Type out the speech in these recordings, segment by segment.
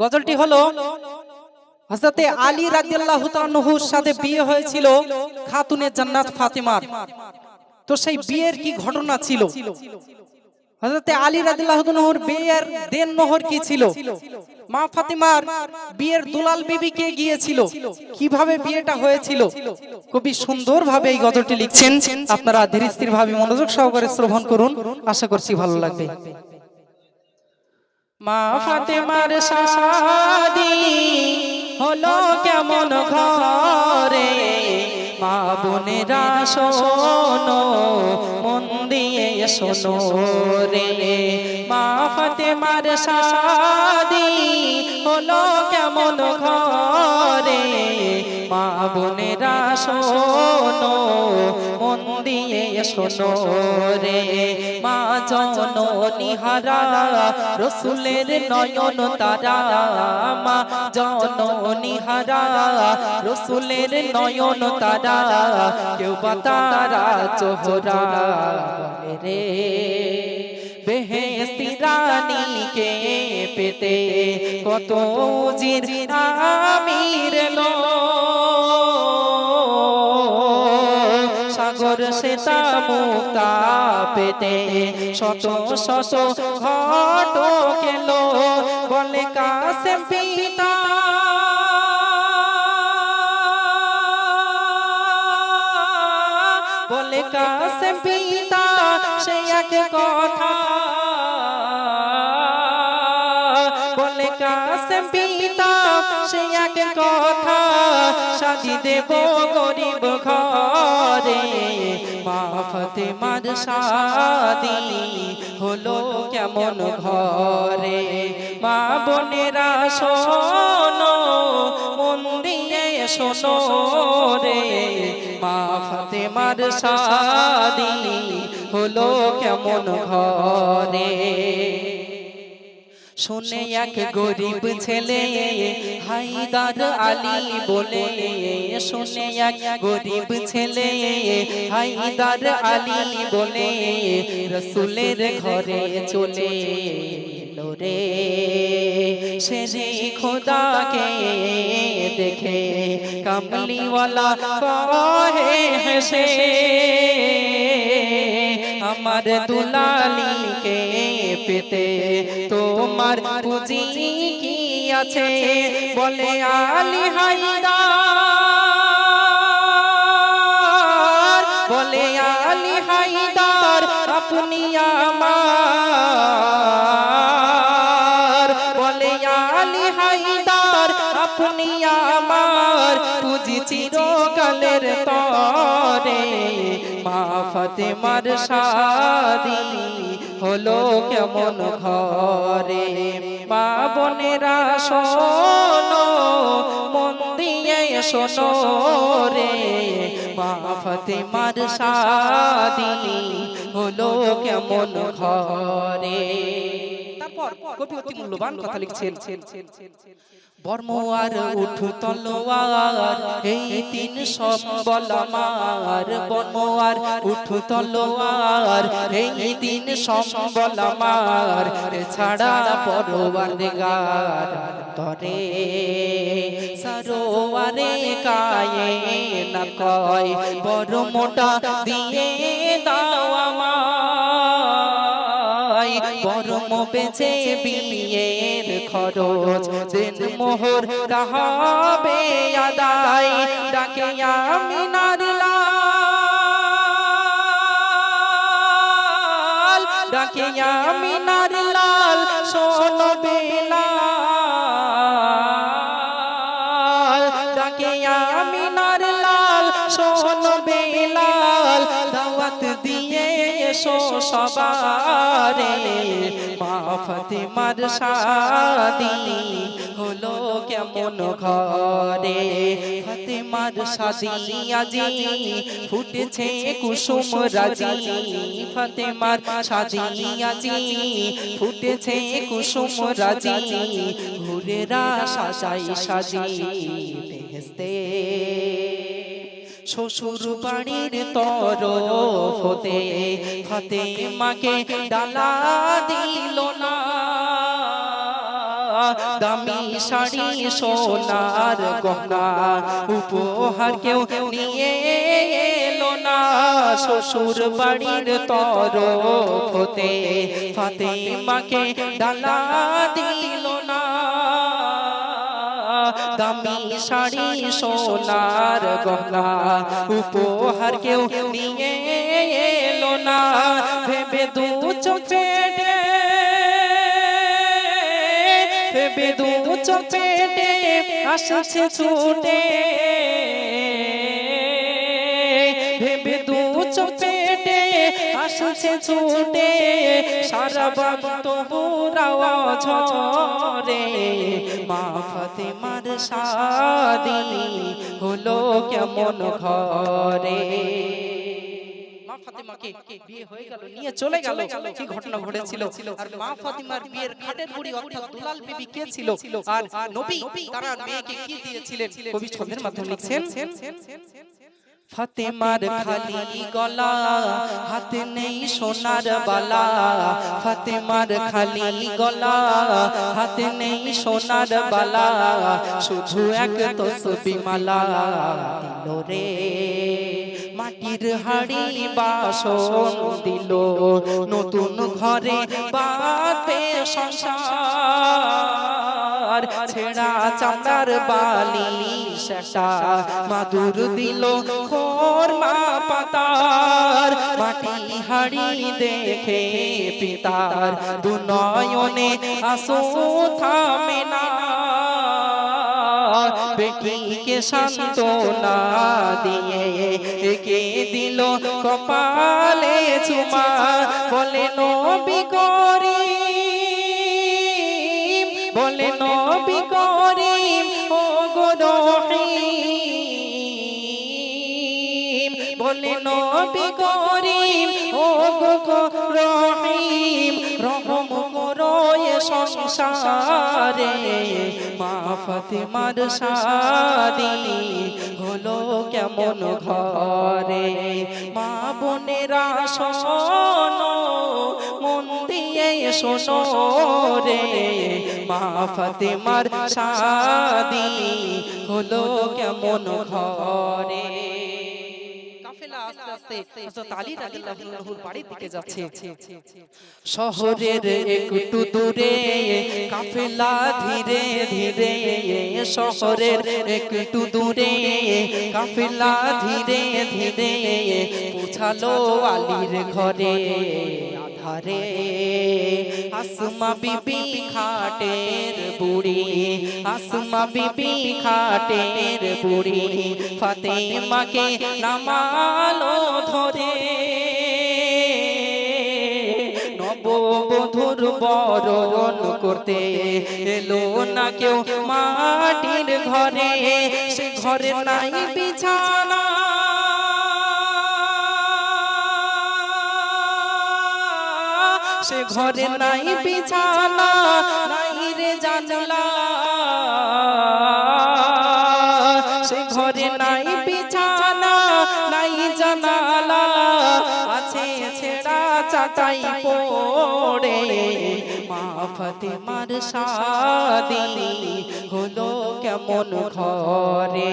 গজলটি হলো হযরতে আলী রাদিয়াল্লাহু তাআলার সাথে বিয়ে হয়েছিল খাতুনে জান্নাত ফাতেমার। তো সেই বিয়ের কি ঘটনা ছিল? হযরতে আলী রাদিয়াল্লাহু তাআলার বিয়ের দেন মোহর কি ছিল? মা ফাতেমার বিয়ের দুলাল বিবি কে গিয়েছিল? কীভাবে বিয়েটা হয়েছিল? খুবই সুন্দরভাবে এই গজলটি লিখছেন। আপনারা ধীরে স্থির মনোযোগ সহকারে শ্রবণ করুন। আশা করছি ভালো লাগবে। মা ফাতেমার শাদি হলো কেমন ঘরে? মা বোনেরা শোনো মন দিয়ে শোনো রে। মা ফাতেমার শাদি হলো কেমন ঘরে? মা বোনেরা শোনো, মন দিয়ে শোনো রে। মা জননী হারা রসুলের নয়ন তারা। মা জননী হারা রসুলের নয়ন তারা। কেউ বা তারা চোহরা রে। বেহেস্তি রানীকে পেতে কত জির আমির লো সাগর সেতা মুক্তা পেতে শত শত ঘট কেল বলে কাসেম পিতা। বলে কাসেম পিতা। সে এক কথা। বলে, কাসেম পিতা, সে এক কথা। সাজি দেব গরিব ঘরে। মা ফাতেমার শাদি হলো কেমন ঘরে। মা বোনেরা, শোনো, মন দিয়ে শোনো রে। মা ফাতেমার শাদি হলো কেমন ঘরে? শুনে এক গরিব ছেলে হাইদার আলী বলে, শুনে এক গরিব ছেলে হাইদার আলী বলে, রসুলের ঘরে চলে রে। সে খোদাকে দেখে কামলিওয়ালা কহে হেসে। আমার দুলালিকে পেতে। তোমার পুঁজি কি আছে? বলে আলী হাইদার বলে আলী হাইদার আপনি আমার। বলে আলী হাইদার আপনি আমার পুঁজি চিরকালের তরে। মা ফাতেমার শাদি হলো কেমন ঘরে। মা বোনেরা শোনো, মন দিয়ে শোনো রে। মা ফাতেমার শাদি হলো কেমন ঘরে। কবি অতি মূল্যবান কথা লিখছেন। বর্মোয়ার উঠু তলোয়ার এই তিন সম্বল আমার বর্মোয়ার উঠু তলোয়ার এই তিন সম্বল আমার ছাড়া পরোয়ার দেগার তরে সরোয়ারে কায়ে না কয় বড় মোটা দিয়ে দাও আমায়। বরম বেছে বিয়ের খরচ। দিন মোহর রাহাবে আদায়, ডাকে আমি লাল। ডাকে আমি নারলাল শোনো বেলাল। ফাতেমার শাদি হলো কেমন ঘরে? ফাতেমার শাদি আজি ফুটেছে কুসুম রাজি। ফাতেমার শাদি আজি ফুটেছে কুসুম রাজি। ঘুরেরা সাজাই সাজি বেহেস্তে। শ্বশুর বাড়ির তরফ হতে হাতে মাকে ডালা দিল না। দামি শাড়ি সোনার গহনা। উপহার কেউ নিয়ে এলো না। শ্বশুর বাড়ির তর হতে ফাতেমাকে ডালা দিল দামি শাড়ি, সোনার গহনা, উপহার কেউ নিয়ে এলো না। ভেবে দু চোখে ভেবে দু চোখে আসছে ছুটে। ভেবে দু চোখে আসছে ছুটে, সারা বাগ তবুরাও ঝরে মা ফাতেমার শাদি হলো কেমন ঘরে। মা ফাতেমাকে বিয়ে হয়ে গেল, নিয়ে চলে গেল। কি ঘটনা ঘটেছিল? আর মা ফাতিমার বিয়ের খাটের বুড়ি অর্থাৎ দুলাল বিবি কে ছিল? আর নবী, তারা মেয়েকে কি দিয়েছিলেন? কবি ছন্দের মাধ্যমে লিখছেন ফাতেমার খালি গলা হাতে নেই সোনার বালা। ফাতেমার খালি গলা হাতে নেই সোনার বালা। শুধু এক তসবি মালা দিল রে। মাটির হাড়ি বাসন দিল। নতুন ঘরে বাতে সংসার। ছেড়া বালি শেষা মাদুর দিল। খোর মা পাতার মাটি হাড়ি দেখে পিতার দু নয়নে আসো থামে না। বেটিকে সান্ত্বনা দিয়ে একে দিল কপালে চুমা। বলে নবী করিম বলে নবী করিম ও গো রহিম, রহম করো এ সংসারে। মা ফাতেমার শাদি হলো কেমন ঘরে। মা বোনেরা শোনো, মন দিয়ে শোনো রে। মা ফাতেমার শাদি হলো কেমন ঘরে। আস্তে হযরত আলী রাদিয়াল্লাহু বাড়ির দিকে যাচ্ছে। শহরের একটু দূরে কাফেলা ধীরে ধীরে শহরের একটু দূরে কাফেলা ধীরে ধীরে পৌঁছালো আলীর ঘরে। আধারে আসমা বিবি খাটের বুড়ি, আসমা বিবি খাটের বুড়ি। ফাতেমাকে নামালো ধরে। নববধুর বরণ করতে এলো না কেউ মাটির ঘরে। সে ঘরে নাই বিছানা। সে ঘরে নাই বিছানা। নাই রে জানলা। চাটাই পড়ে। মা ফাতেমার শাদি হলো কেমন ঘরে?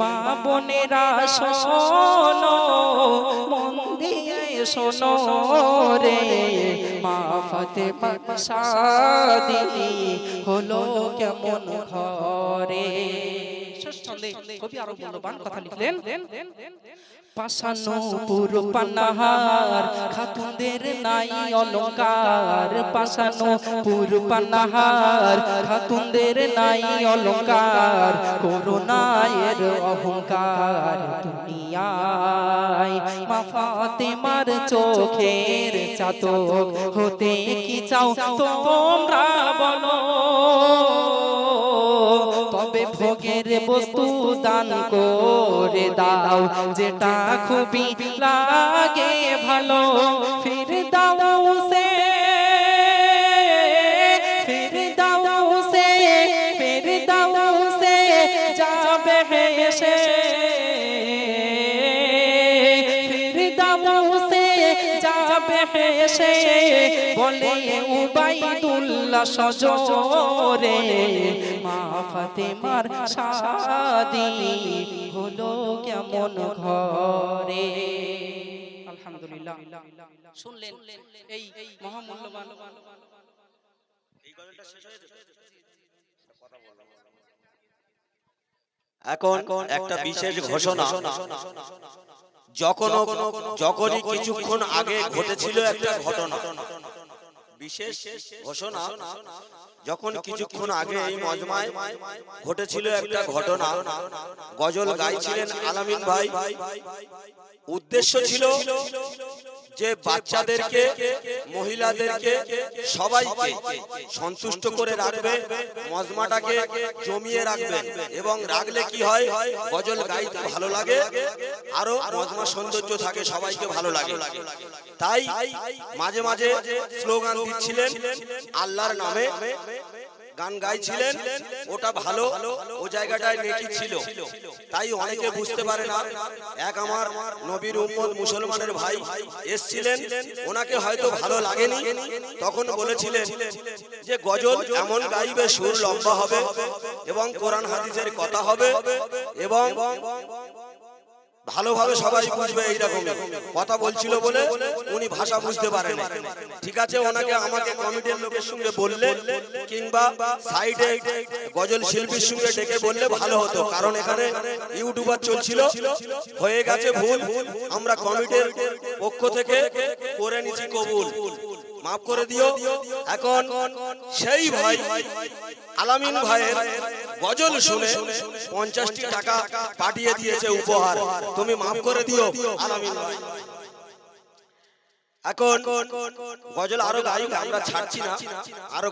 মা বোনেরা শোনো, মন দিয়ে শোনো রে। মা ফাতেমার শাদি হলো কেমন ঘরে? ছন্দে কবি আরও মূল্যবান কথা লিখলেন। পাশানো পুরো পানাহার খাতুনদের নাই অলংকার পাশানো পুরো পানাহার খাতুনদের নাই অলংকার করোনায়ের অহংকার দুনিয়ায়। মা ফাতেমার চোখের চাতক হতে কি চাও তোমরা বলো? তবে ভোগের বস্তু দান করে দাও। যেটা খুবই লাগে ভালো। ফির দাও বলে উবাইদুল্লাহ সজরে মা ফাতেমার শাদি হলো কেমন ঘরে? আলহামদুলিল্লাহ। শুনলেন এই মহামূল্যবান এখন একটা বিশেষ ঘোষণা। যখন যখনই কিছুক্ষণ আগে ঘটেছিল একটা ঘটনা বিশেষ ঘোষণা যখন কিছুক্ষণ আগে এই মজমায় ঘটেছিল একটা ঘটনা। গজল গাইছিলেন আলামিন ভাই। উদ্দেশ্য ছিল যে বাচ্চাদেরকে মহিলাদেরকে সবাইকে সন্তুষ্ট করে রাখবে মজমাটাকে জমিয়ে রাখবেন। এবং রাখলে কি হয়? গজল গাইতে ভালো লাগে আরও মজমা সৌন্দর্য থাকে সবাইকে ভালো লাগে। তাই মাঝে মাঝে স্লোগান দিচ্ছিলেন আল্লাহর নামে। গান গাইছিলেন, ওটা ভালো, ও জায়গাটায় নেকি ছিল। তাই অনেকে বুঝতে পারে না, এক আমার নবীর উম্মত মুসলমানের ভাই এসছিলেন, ওনাকে হয়তো ভালো লাগেনি। তখন বলেছিলেন যে, গজল এমন গাইবে, সুর লম্বা হবে এবং কোরআন হাদিসের কথা হবে এবং ভালোভাবে সবাই বুঝবে এইরকম কথা বলছিল বলে উনি ভাষা বুঝতে পারেন। ঠিক আছে ওনাকে আমাকে কমিটির লোকের সঙ্গে বললে কিংবা সাইডে গজল শিল্পীর সঙ্গে ডেকে বললে ভালো হতো। কারণ এখানে ইউটিউবার চলছিল হয়ে গেছে ভুল। আমরা কমিটির পক্ষ থেকে করে নিছি কবুল। মাফ করে দিও। এখন সেই ভাই আলামিন ভাইয়ের গজল শুনে পঞ্চাশটি টাকা পাঠিয়ে দিয়েছে উপহার। তুমি মাফ করে দিও এখন গজল আরও গাই আমরা ছাড়ছি না। আরও